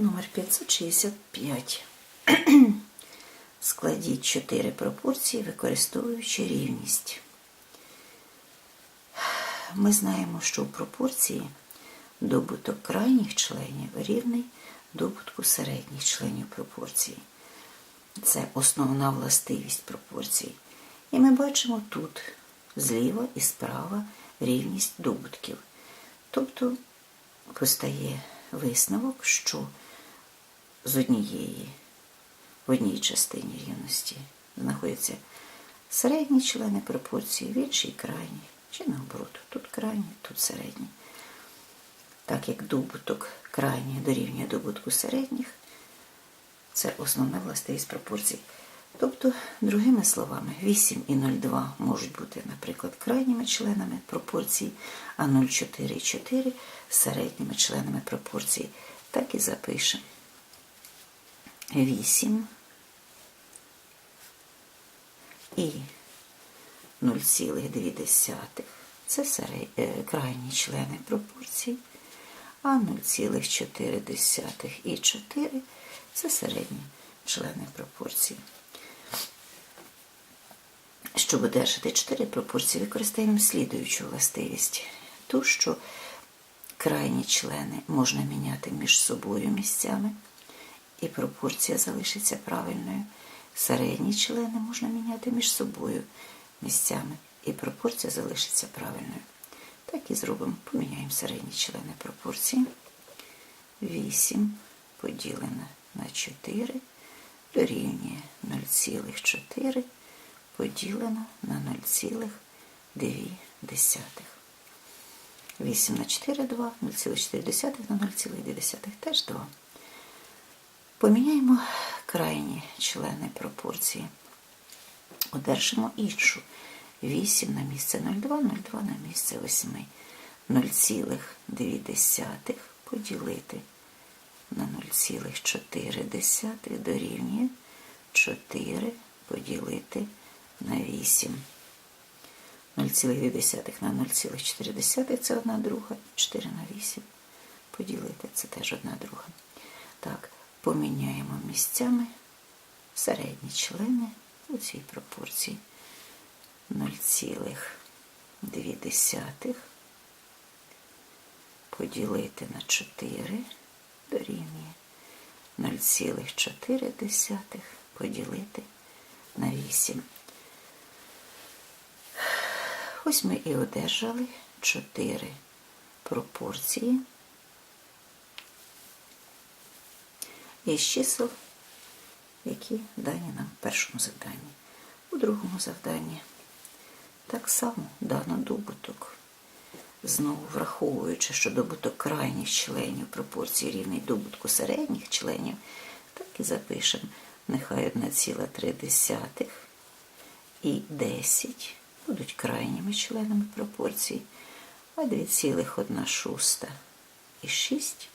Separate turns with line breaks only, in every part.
Номер 565. Складіть 4 пропорції, використовуючи рівність. Ми знаємо, що у пропорції добуток крайніх членів рівний добутку середніх членів пропорції. Це основна властивість пропорцій. І ми бачимо тут зліва і справа рівність добутків. Тобто постає висновок, що з однієї в одній частині рівності знаходяться середні члени пропорції, в іншій крайні, чи наоборот, тут крайні, тут середні. Так як добуток крайніх дорівнює добутку середніх, це основна властивість пропорцій. Тобто, другими словами, 8 і 0,2 можуть бути, наприклад, крайніми членами пропорцій, а 0,4 і 4 середніми членами пропорцій. Так і запишемо. 8 і 0,2 це е, крайні члени пропорцій, а 0,4 і 4 це середні члени пропорцій. Щоб одержати 4 пропорції, використаємо слідуючу властивість. Ту, що крайні члени можна міняти між собою місцями, і пропорція залишиться правильною. Середні члени можна міняти між собою місцями, і пропорція залишиться правильною. Так і зробимо. Поміняємо середні члени пропорції. 8 поділене на 4 дорівнює 0,4 поділено на 0,2. 8 на 4 – 2, 0,4 на 0,2 теж 2. Поміняємо крайні члени пропорції. Одержимо іншу. 8 на місце 0,2, 0,2 на місце 8. 0,2 поділити на 0,4 дорівнює 4 поділити на 8. 0,2 на 0,4 це одна друга, 4 на 8 поділити це теж одна друга. Так, поміняємо місцями середні члени у цій пропорції 0,2 поділити на 4 дорівнює 0,4 поділити на 8. Ось ми і одержали 4 пропорції із чисел, які дані нам в першому завданні. У другому завданні так само дано добуток. Знову враховуючи, що добуток крайніх членів пропорції рівний добутку середніх членів, так і запишемо нехай 1,3 і 10 будуть крайніми членами пропорцій, а 2,1 шуста і 6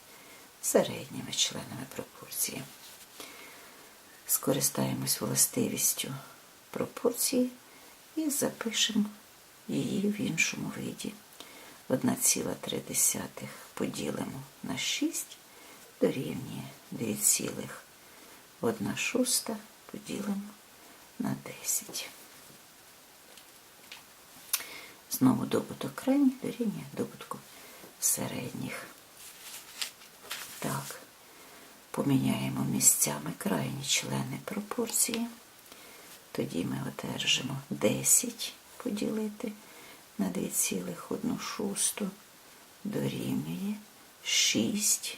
середніми членами пропорції. Скористаємось властивістю пропорції і запишемо її в іншому виді. 1,3 поділимо на 6 дорівнює 2,1 шуста поділимо на 10. Знову добуток крайніх дорівнює добутку середніх. Так, поміняємо місцями крайні члени пропорції. Тоді ми одержимо 10 поділити на 2,1 шусту дорівнює 6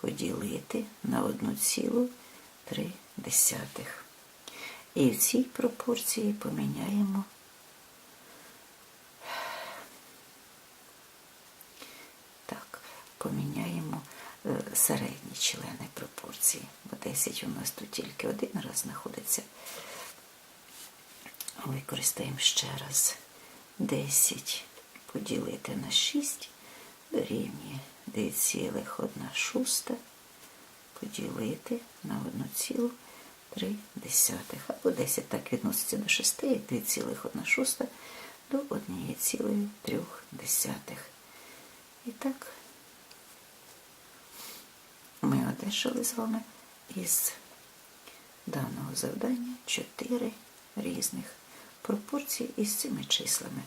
поділити на 1,3. І в цій пропорції поміняємо так, поміняємо середні члени пропорції, бо 10 у нас тут тільки один раз знаходиться. Використаємо ще раз 10 поділити на 6 дорівнює 2,1 шуста поділити на 1,3. Або 10 так відноситься до 6, як 2,1 шуста до 1,3. І так одержали з вами із даного завдання чотири різних пропорції із цими числами.